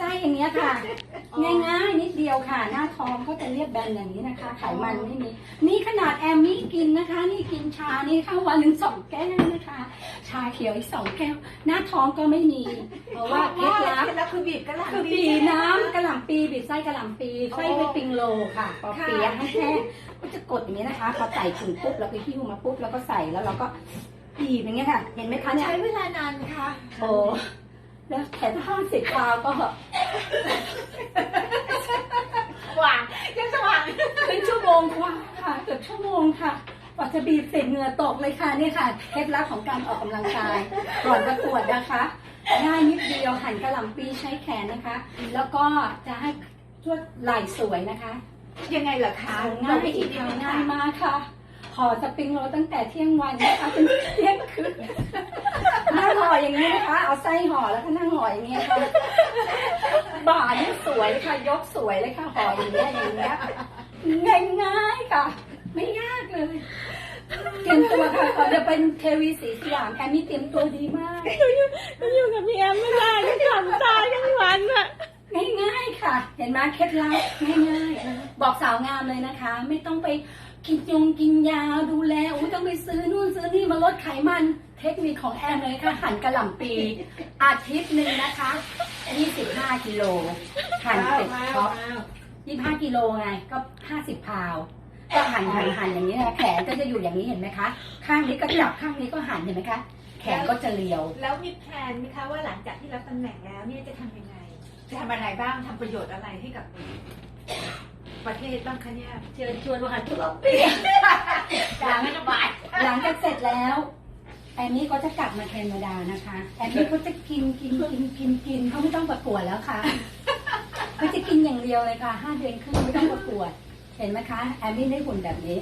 ไส้อย่างเงี้ยค่ะ ง่ายๆนิดเดียวค่ะ หน้าท้องก็จะเรียบแบนอย่างนี้นะคะ ไขมันไม่มี นี่ขนาดแอมมี่กินนะคะ นี่กินชานี่ค่ะวันหนึ่งสองแก้วนะคะ ชาเขียวอีกสองแก้ว หน้าท้องก็ไม่มี เพราะว่าเคล็ดลับ แล้วคือบีบกระหล่ำคือบีน้ำกระหล่ำปีบีบไส้กระหล่ำปีไส้ไปปิงโลค่ะพอเปียกให้แห้งก็จะกดอย่างนี้นะคะพอใส่ถุงปุ๊บเราไปหิ้วมาปุ๊บแล้วก็ใส่แล้วเราก็บีบอย่างเงี้ยค่ะ เห็นไหมคะเนี่ยใช้เวลานานไหมคะโอ้แล้วแค่ห้าสิบคราว ก็หวานยังสว่างเป็นชั่วโมงกว่าค่ะเกือบชั่วโมงค่ะกว่าจะบีบเสร็จเหงื่อตกเลยค่ะนี่ค่ะเคล็ดลับของการออกกำลังกายก่อนประกวดนะคะง่ายนิดเดียวหั่นกระหล่ำปีใช้แขนนะคะ แล้วก็จะให้ช่วยไหล่สวยนะคะยังไงล่ะคะง่ายอีกค่ะง่ายมากค่ะห่อสปริงโรลตั้งแต่เที่ยงวันนะคะจนเที่ยงคืนนั่ง ห่ออย่างนี้นะคะ เอาไส้ห่อแล้วก็นั่งห่ออย่างนี้ค่ะบ่านี่สวยค่ะ ยกสวยเลยค่ะ ห่ออย่างเงี้ยอย่างเงี้ยง่ายๆค่ะ ไม่ยากเลย เตรียมตัวค่ะก่อนจะเป็นเทวีสีสยามแอมมี่เตรียมตัวดีมาก ก็อยู่กับพี่แอมไม่ได้ก็ขำตายทั้งวันอะง่ายๆค่ะ เห็นไหมเคล็ดลับง่ายๆบอกสาวงามเลยนะคะ ไม่ต้องไปกินยงกินยาดูแลอุ้ยต้องไปซื้อนู่นซื้อนี่มาลดไขมัน เทคนิคของแอมเลยค่ะหั่นกระหล่ำปีอาทิตย์หนึ่งนะคะ 25กิโลหั่นเสร็จท็อป25กิโลไงก็ 50พาวก็หั่นหั่นหั่นอย่างนี้นะแขนก็จะอยู่อย่างนี้เห็นไหมคะ ข้างนี้ก็จับข้างนี้ก็หั่นเห็นไหมคะ แขนก็จะเรียว แล้วมีแผนไหมคะว่าหลังจากที่รับตำแหน่งแล้วเนี่ยจะทำยังไงจะทำอะไรบ้างทำประโยชน์อะไรให้กับประเทศบ้างคะเนี่ยเชิญชวนมาหันทุกปีจางไม่สบายหลังจากเสร็จแล้วแอนนี่ก็จะกลับมาแคนาดานะคะแอนนี่ก็จะกินกินกินกินกินเขาไม่ต้องประกวดแล้วค่ะเขาจะกินอย่างเดียวเลยค่ะห้าเดือนครึ่งไม่ต้องประกวด เห็นไหมคะ แอนนี่ได้หุ่นแบบนี้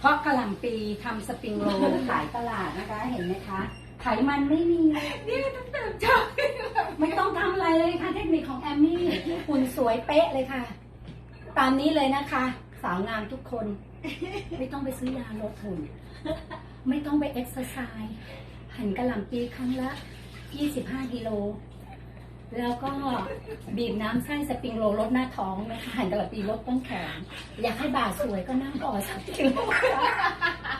เพราะกระหล่ำปีทำสปริงโรลขายตลาดนะคะ เห็นไหมคะไขมันไม่มีนี่ต้องเติมชอบไม่ต้องทำอะไรเลยค่ะเทคนิคของแอมมี่หุ่นสวยเป๊ะเลยค่ะ ตามนี้เลยนะคะ สาวงามทุกคน ไม่ต้องไปซื้อยาลดหุ่น ไม่ต้องไปเอ็กซ์ไซส์หันกระหล่ำปีครั้งละ 25กิโล แล้วก็บีบน้ำไส้สปริงโรลลดหน้าท้องนะคะหันกระหล่ำปีลดต้นแขน อยากให้บ่าสวยก็นั่งก่อสักกิโล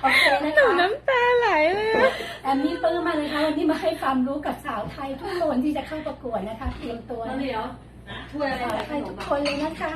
โอเคนะหนูคะน้ำตาไหลเลยอะแอมมี่ปลื้มมากเลยค่ะวันนี้มาให้ความรู้กับสาวไทยทุกคนที่จะเข้าประกวดนะคะ เตรียมตัวเดี๋ยวช่วยอะไรสาวไทยทุกคนเลยนะคะ